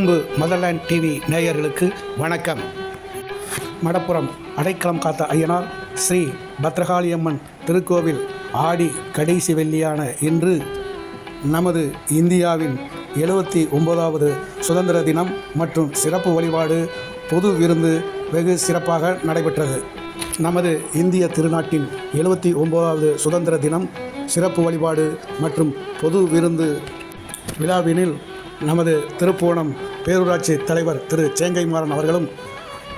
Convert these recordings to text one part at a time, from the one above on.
அன்பு motherland TV நேயர்களுக்கு வணக்கம். மடப்புறம் அடைக்கலம் காத்த ஐயனார் ஸ்ரீ பத்ரகாளியம்மன் திருக்கோவில் ஆடி கடைசி வெள்ளியான இன்று நமது இந்தியாவின் எழுபத்தி ஒன்பதாவது சுதந்திர தினம் மற்றும் சிறப்பு வழிபாடு பொது விருந்து வெகு சிறப்பாக நடைபெற்றது. நமது இந்திய திருநாட்டின் எழுபத்தி ஒன்பதாவது சுதந்திர தினம் சிறப்பு வழிபாடு மற்றும் பொது விருந்து விழாவினில் நமது திருப்போணம் பேரூராட்சி தலைவர் திரு சேங்கைமாறன் அவர்களும்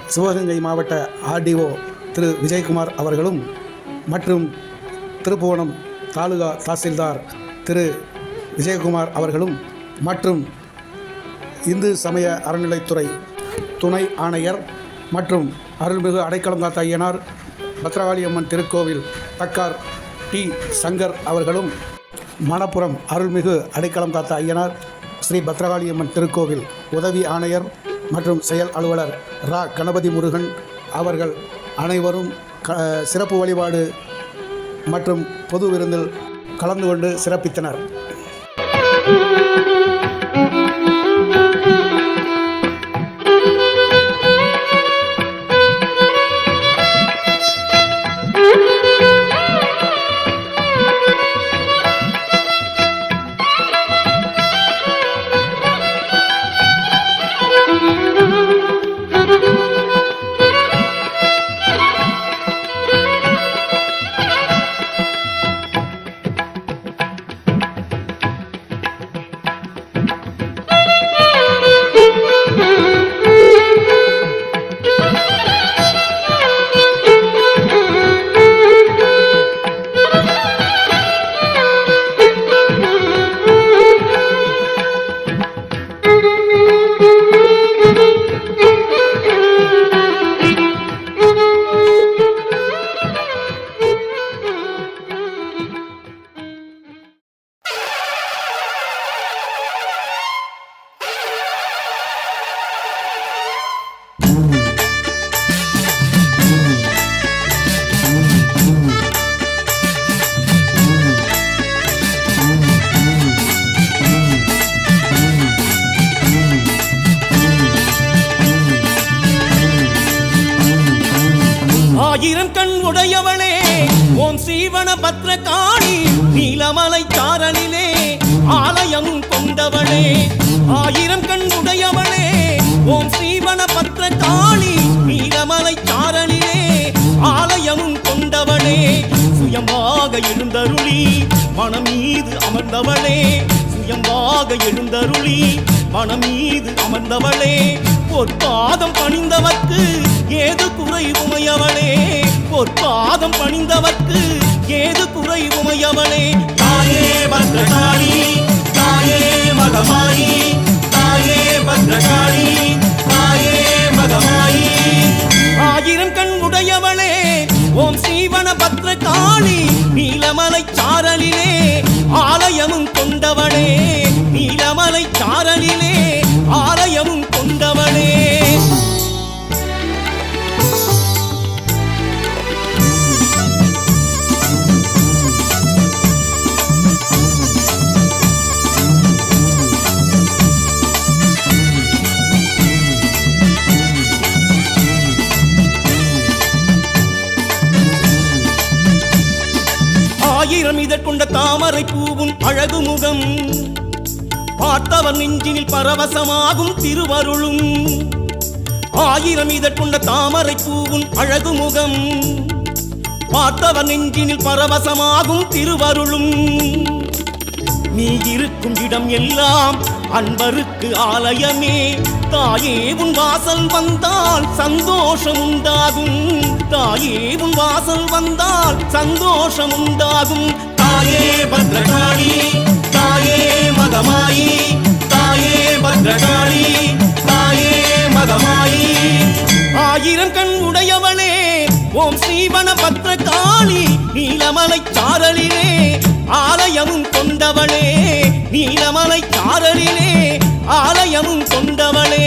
சிவகங்கை மாவட்ட ஆர்டிஓ திரு விஜயகுமார் அவர்களும் மற்றும் திருப்புவனம் தாலுகா தாசில்தார் திரு விஜயகுமார் அவர்களும் மற்றும் இந்து சமய அறநிலைத்துறை துணை ஆணையர் மற்றும் அருள்மிகு அடைக்கலம் காத்த ஐயனார் பத்ரகாளியம்மன் திருக்கோவில் தக்கார் டி. சங்கர் அவர்களும் மணப்புறம் அருள்மிகு அடைக்கலம் காத்த ஐயனார் ஸ்ரீ பத்ரகாளியம்மன் திருக்கோவில் உதவி ஆணையர் மற்றும் செயல் அலுவலர் ரா. கணபதி முருகன் அவர்கள் அனைவரும் க சிறப்பு வழிபாடு மற்றும் பொது விருந்தில் கலந்து கொண்டு சிறப்பித்தனர். ஆயிரம் கண் உடையவளே ஓம் சீவன பத்ர பத்ரகாளி நீலமலை தாரணிலே ஆலயம் கொண்டவளே. ஆயிரம் கண் உடையவளே ஓம் சீவன பத்ர பத்ரகாளி நீலமலை தாரணிலே ஆலயம் கொண்டவளே. சுயமாக எழுந்தருளி மனம் மீது அமர்ந்தவளே. சுயமாக எழுந்தருளி மனம் மீது அமர்ந்தவளே. பொற்பாதம் பணிந்தவர்க்கு ஏது குறை உமையவளே பொற்பாதம் பணிந்தவர்க்கு ஏது குறை உமையவளே தாயே பத்ரகாளி தாயே மகமாயி தாயே பத்ரகாளி தாயே மகமாயி. ஆயிரம் கண் உடையவளே ஓம் சீவன பத்ரகாளி நீலமலை சாரலிலே ஆலயமும் கொண்டவளே நீலமலை சாரலிலே ஆயிரம் இதற்கொண்ட தாமரை பூவும் அழகு முகம் பார்த்தவர் நெஞ்சினில் பரவசமாகும் திருவருளும். ஆயிரம் இதற்கொண்ட தாமரை பூவும் அழகு முகம் பார்த்தவர் நெஞ்சினில் பரவசமாகும் திருவருளும். நீ இருக்கும் இடம் எல்லாம் அன்பருக்கு ஆலயமே. தாயே உன் வாசல் வந்தால் சந்தோஷம் உண்டாகும் தாயே உன் வாசல் வந்தால் சந்தோஷம் உண்டாகும் தாயே பத்ரகாளி தாயே மகமாயி தாயே பத்ரகாளி தாயே மகமாயி. ஆயிரம் கண் உடையவளே ஓம் ஸ்ரீவன பத்ரகாளி நீலமலை சாரலிலே ஆலயமும் கொண்டவளே. நீலமலை காரலிலே ஆலயமும் கொண்டவளே.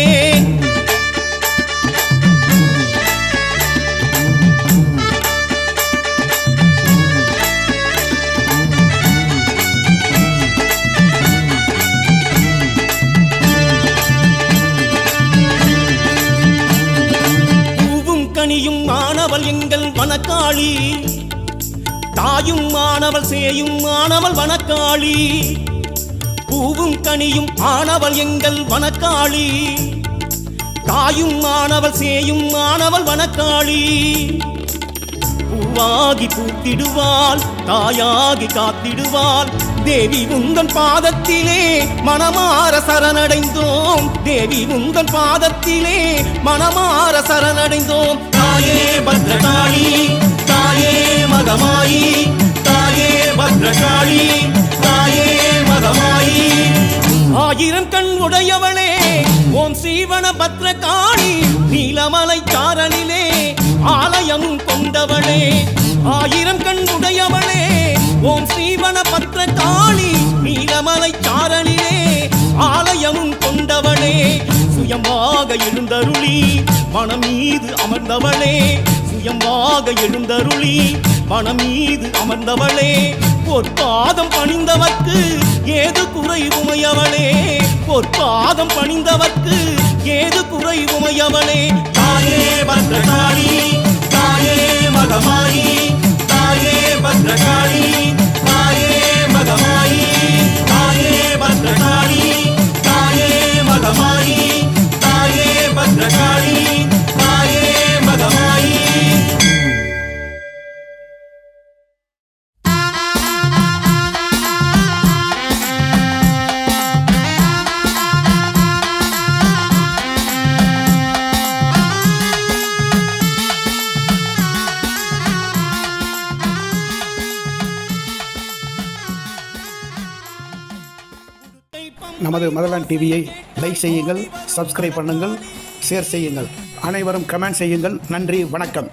கனியும் மாணவள் எங்கள் வனக்காளி. தாயும் மாணவள் சேயும் மாணவள் வனக்காளி. பூவும் கனியும் ஆனவள் எங்கள் வனக்காளி. தாயும் மாணவள் சேயும் மாணவள் வனக்காளி. பூவாகி பூத்திடுவாள் தாயாகி காத்திடுவாள். தேவி உந்தன் பாதத்திலே மனமாற சரணடைந்தோம். தேவி உந்தன் பாதத்திலே மனமாற சரணடைந்தோம். தாயே பத்ரகாளி தாயே மகமாயி தாயே பத்ரகாளி தாயே மகமாயி. ஆயிரம் கண் உடையவளே. ஓம் சீவன பத்ரகாளி நீலமலை சாரணிலே ஆலயம் கொண்டவளே. ஆயிரம் கண் உடையவளே ஓம் சீவன பத்ரகாளி நீலமலை சாரணிலே ஆலயம் கொண்டவளே. சுயமாக எழுந்தருளி மனம் மீது அமர்ந்தவளே. சுயமாக எழுந்தருளி மனம் மீது அமர்ந்தவளே. பொற்பாதம் பணிந்தவர்க்கு ஏது குறைவுமையவனே உமையவளே பொற்பாதம் பணிந்தவர்க்கு ஏது குறைவுமையவனே தாயே பத்ரகாளி தாயே மகமாயி தாயே பத்ரகாளி தாயே மகமாயி நமது மதலான் டிவியை லைக் செய்யுங்கள் சப்ஸ்கிரைப் பண்ணுங்கள் ஷேர் செய்யுங்கள். அனைவரும் கமெண்ட் செய்யுங்கள். நன்றி வணக்கம்.